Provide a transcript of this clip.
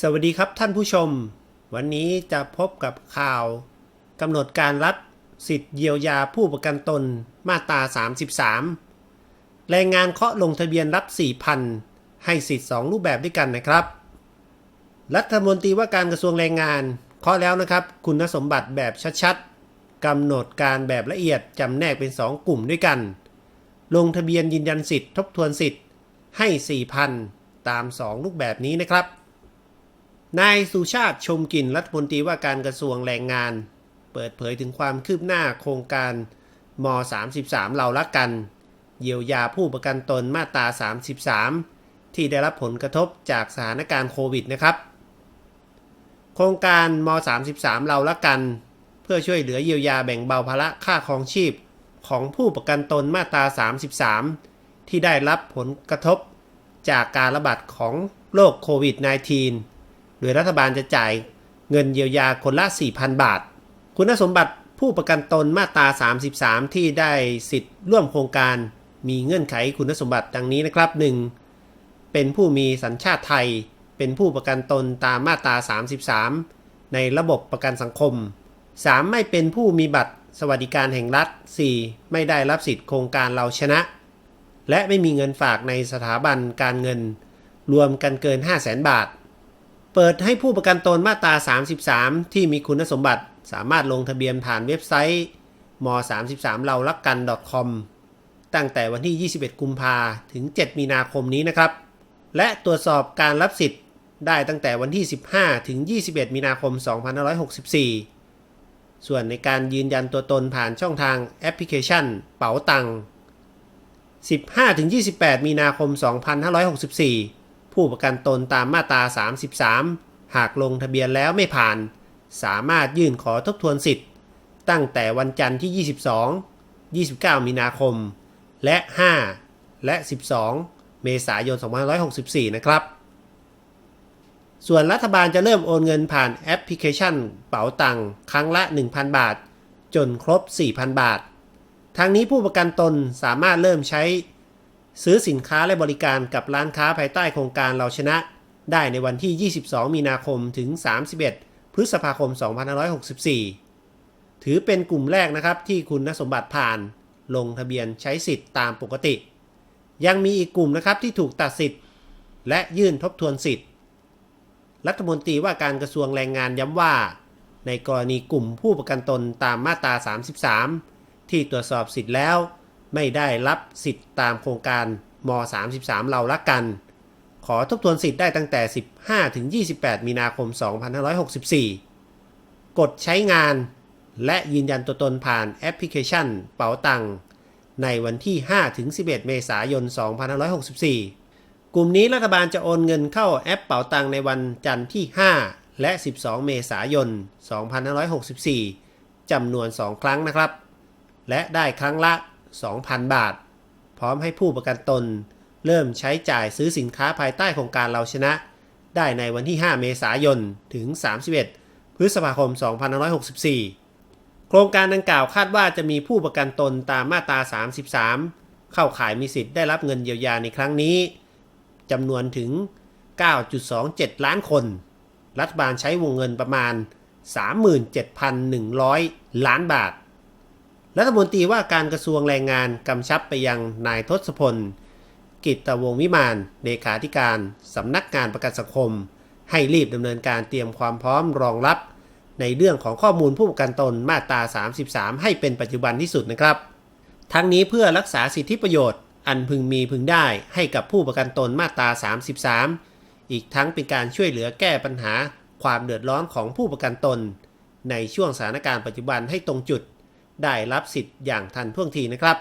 สวัสดีครับท่านผู้ชม วันนี้จะพบกับข่าวกำหนดการรับสิทธิ์เยียวยาผู้ประกันตนมาตรา 33 แรงงานเคาะลงทะเบียนรับ 4,000 ให้สิทธิ์ 2 รูปแบบด้วยกันนะครับ รัฐมนตรีว่าการกระทรวงแรงงานเคาะแล้วนะครับ คุณสมบัติแบบชัดๆกำหนดการแบบละเอียดจำแนกเป็น 2 กลุ่มด้วยกัน ลงทะเบียนยืนยันสิทธิ์ทบทวนสิทธิ์ให้ 4,000 ตาม 2 รูปแบบนี้นะครับ นายสุชาติชมกลิ่นรัฐมนตรีว่าการกระทรวงแรงงาน เปิดเผยถึงความคืบหน้าโครงการม 33 เราละกัน เยียวยาผู้ประกันตนมาตรา 33 ที่ได้รับผลกระทบจากสถานการณ์โควิดนะครับ โครงการม 33 เราละกัน เพื่อช่วยเหลือเยียวยาแบ่งเบาภาระค่าครองชีพของผู้ประกันตนมาตรา 33 ที่ได้รับผลกระทบจากการระบาดของโรคโควิด -19 ดยรัฐบาลจะจ่ายเงินเยียวยาคนละ 4,000 บาท คุณสมบัติผู้ประกันตนมาตรา 33 ที่ได้สิทธิ์ร่วมโครงการมีเงื่อนไขคุณสมบัติดังนี้นะครับ 1. เป็นผู้มีสัญชาติไทย เป็นผู้ประกันตนตามมาตรา 33 ในระบบประกันสังคม 3. ไม่เป็นผู้มีบัตรสวัสดิการแห่งรัฐ 4. ไม่ได้รับสิทธิ์โครงการเราชนะ และไม่มีเงินฝากในสถาบันการเงิน รวมกันเกิน 5 0 0แสนบาท เปิดให้ผู้ประกันตนมาตรา 33 ที่มีคุณสมบัติสามารถลงทะเบียนผ่านเว็บไซต์ม33เรารักกัน .com ตั้งแต่วันที่ 21 กุมภาถึง 7 มีนาคมนี้นะครับ และตรวจสอบการรับสิทธิ์ได้ตั้งแต่วันที่ 15 ถึง 21 มีนาคม 2564 ส่วนในการยืนยันตัวตนผ่านช่องทางแอปพลิเคชัน เป๋าตัง15-28 มีนาคม 2564 ผู้ประกันตนตามมาตรา 33 หากลงทะเบียนแล้วไม่ผ่าน สามารถยื่นขอทบทวนสิทธิ์ ตั้งแต่วันจันทร์ที่ 22 29 มีนาคม และ 5 และ 12 เมษายน 2564 นะครับ ส่วนรัฐบาลจะเริ่มโอนเงินผ่านแอปพลิเคชัน เป๋าตังครั้งละ 1,000 บาท จนครบ 4,000 บาททางนี้ผู้ประกันตนสามารถเริ่มใช้ ซื้อสินค้าและบริการกับร้านค้าภายใต้โครงการเราชนะ ได้ในวันที่ 22 มีนาคมถึง 31 พฤษภาคม 2564 ถือเป็นกลุ่มแรกนะครับที่คุณสมบัติผ่าน ลงทะเบียนใช้สิทธิ์ตามปกติ ยังมีอีกกลุ่มนะครับที่ถูกตัดสิทธิ์ และยื่นทบทวนสิทธิ์ รัฐมนตรีว่าการกระทรวงแรงงานย้ำว่า ในกรณีกลุ่มผู้ประกันตนตามมาตรา 33 ที่ตรวจสอบสิทธิ์แล้ว ไม่ได้รับสิทธิ์ตามโครงการม 33 เราละกัน ขอทบทวนสิทธิ์ได้ตั้งแต่ 15 ถึง 28 มีนาคม 2564 กดใช้งาน และยืนยันตัวตนผ่านแอปพลิเคชัน เป๋าตังในวันที่ 5 ถึง 11 เมษายน 2564 กลุ่มนี้รัฐบาลจะโอนเงินเข้าแอปเป๋าตังในวันจันทร์ที่ 5 และ 12 เมษายน 2564 จำนวน 2 ครั้งนะครับ และได้ครั้งละ 2,000 บาท พร้อมให้ผู้ประกันตน เริ่มใช้จ่ายซื้อสินค้าภายใต้โครงการเราชนะ ได้ในวันที่ 5 เมษายน ถึง 31 พฤษภาคม 2564 โครงการดังกล่าวคาดว่าจะมีผู้ประกันตนตามมาตรา 33 เข้าข่ายมีสิทธิ์ได้รับเงินเยียวยาในครั้งนี้จำนวนถึง 9.27 ล้านคน รัฐบาลใช้วงเงินประมาณ 37,100 ล้านบาท รัฐมนตรีว่าการกระทรวงแรงงานกำชับไปยังนายทศพล กิตตวงวิมานเลขาธิการสำนักงานประกันสังคม ให้รีบดำเนินการเตรียมความพร้อมรองรับ ในเรื่องของข้อมูลผู้ประกันตนมาตรา 33 ให้เป็นปัจจุบันที่สุดนะครับ ทั้งนี้เพื่อรักษาสิทธิประโยชน์ อันพึงมีพึงได้ให้กับผู้ประกันตนมาตรา 33 อีกทั้งเป็นการช่วยเหลือแก้ปัญหาความเดือดร้อนของผู้ประกันตน ในช่วงสถานการณ์ปัจจุบันให้ตรงจุด ได้รับสิทธิ์อย่างทันท่วงทีนะครับ